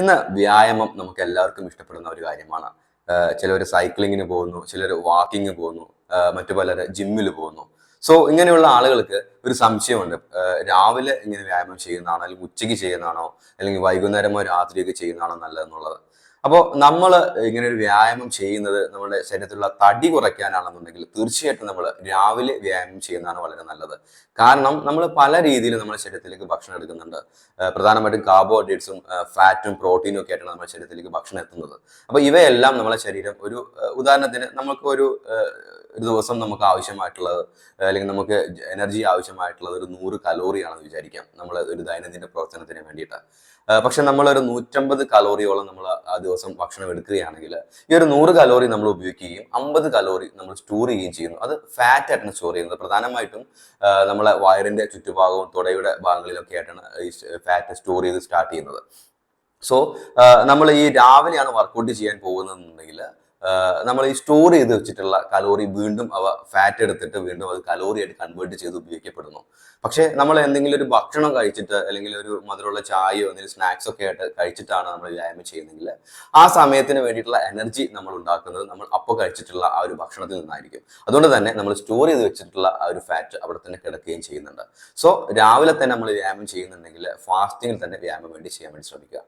ഇന്ന് വ്യായാമം നമുക്ക് എല്ലാവർക്കും ഇഷ്ടപ്പെടുന്ന ഒരു കാര്യമാണ്. ചിലർ സൈക്ലിങ്ങിന് പോകുന്നു ചിലർ വാക്കിങ്ങിന് പോകുന്നു മറ്റു പലർ ജിമ്മിൽ പോകുന്നു. സോ ഇങ്ങനെയുള്ള ആളുകൾക്ക് ഒരു സംശയമുണ്ട്. രാവിലെ ഇങ്ങനെ വ്യായാമം ചെയ്യുന്നതാണോ അല്ലെങ്കിൽ ഉച്ചയ്ക്ക് ചെയ്യുന്നതാണോ അല്ലെങ്കിൽ വൈകുന്നേരമോ രാത്രിയൊക്കെ ചെയ്യുന്നതാണോ നല്ലതെന്നുള്ളത്? അപ്പോൾ നമ്മൾ ഇങ്ങനെ ഒരു വ്യായാമം ചെയ്യുന്നത് നമ്മുടെ ശരീരത്തിലുള്ള തടി കുറയ്ക്കാനാണെന്നുണ്ടെങ്കിൽ തീർച്ചയായിട്ടും നമ്മൾ രാവിലെ വ്യായാമം ചെയ്യുന്നതാണ് വളരെ നല്ലത്. കാരണം നമ്മൾ പല രീതിയിലും നമ്മുടെ ശരീരത്തിലേക്ക് ഭക്ഷണം എടുക്കുന്നുണ്ട്. പ്രധാനമായിട്ടും കാർബോഹൈഡ്രേറ്റ്സും ഫാറ്റും പ്രോട്ടീനും ഒക്കെ ആയിട്ടാണ് നമ്മുടെ ശരീരത്തിലേക്ക് ഭക്ഷണം എത്തുന്നത്. അപ്പോൾ ഇവയെല്ലാം നമ്മുടെ ശരീരം ഒരു ഉദാഹരണത്തിന് നമുക്ക് ഒരു ഒരു ദിവസം നമുക്ക് ആവശ്യമായിട്ടുള്ളത് അല്ലെങ്കിൽ നമുക്ക് എനർജി ആവശ്യമായിട്ടുള്ളത് ഒരു നൂറ് കലോറിയാണെന്ന് വിചാരിക്കാം നമ്മൾ ഒരു ദൈനംദിന പ്രവർത്തനത്തിന് വേണ്ടിയിട്ട്. പക്ഷെ നമ്മൾ ഒരു നൂറ്റമ്പത് കലോറിയോളം നമ്മൾ ആ ദിവസം ഭക്ഷണം എടുക്കുകയാണെങ്കിൽ ഈ ഒരു നൂറ് കലോറി നമ്മൾ ഉപയോഗിക്കുകയും അമ്പത് കലോറി നമ്മൾ സ്റ്റോർ ചെയ്യുകയും ചെയ്യുന്നു. അത് ഫാറ്റ് ആയിട്ടാണ് സ്റ്റോർ ചെയ്യുന്നത്. പ്രധാനമായിട്ടും നമ്മളെ വയറിന്റെ ചുറ്റുഭാഗവും തുടയുടെ ഭാഗങ്ങളിലൊക്കെ ആയിട്ടാണ് ഈ ഫാറ്റ് സ്റ്റോർ ചെയ്ത് സ്റ്റാർട്ട് ചെയ്യുന്നത്. സോ നമ്മൾ ഈ രാവിലെയാണ് വർക്കൗട്ട് ചെയ്യാൻ പോകുന്നതെന്നുണ്ടെങ്കിൽ നമ്മൾ ഈ സ്റ്റോർ ചെയ്ത് വെച്ചിട്ടുള്ള കലോറി വീണ്ടും അവ ഫാറ്റ് എടുത്തിട്ട് വീണ്ടും അത് കലോറി ആയിട്ട് കൺവേർട്ട് ചെയ്ത് ഉപയോഗിക്കപ്പെടുന്നു. പക്ഷേ നമ്മൾ എന്തെങ്കിലും ഒരു ഭക്ഷണം കഴിച്ചിട്ട് അല്ലെങ്കിൽ ഒരു മധുരമുള്ള ചായയോ എന്തെങ്കിലും സ്നാക്സ് ഒക്കെ ആയിട്ട് കഴിച്ചിട്ടാണ് നമ്മൾ വ്യായാമം ചെയ്യുന്നതെങ്കിൽ ആ സമയത്തിന് വേണ്ടിയിട്ടുള്ള എനർജി നമ്മൾ ഉണ്ടാക്കുന്നത് നമ്മൾ അപ്പോൾ കഴിച്ചിട്ടുള്ള ആ ഒരു ഭക്ഷണത്തിൽ നിന്നായിരിക്കും. അതുകൊണ്ട് തന്നെ നമ്മൾ സ്റ്റോർ ചെയ്ത് വെച്ചിട്ടുള്ള ആ ഒരു ഫാറ്റ് അവിടെ തന്നെ കിടക്കുകയും ചെയ്യുന്നുണ്ട്. സോ രാവിലെ തന്നെ നമ്മൾ വ്യായാമം ചെയ്യുന്നുണ്ടെങ്കിൽ ഫാസ്റ്റിങ്ങിൽ തന്നെ വ്യായാമം വേണ്ടി ചെയ്യാൻ വേണ്ടി ശ്രമിക്കുക.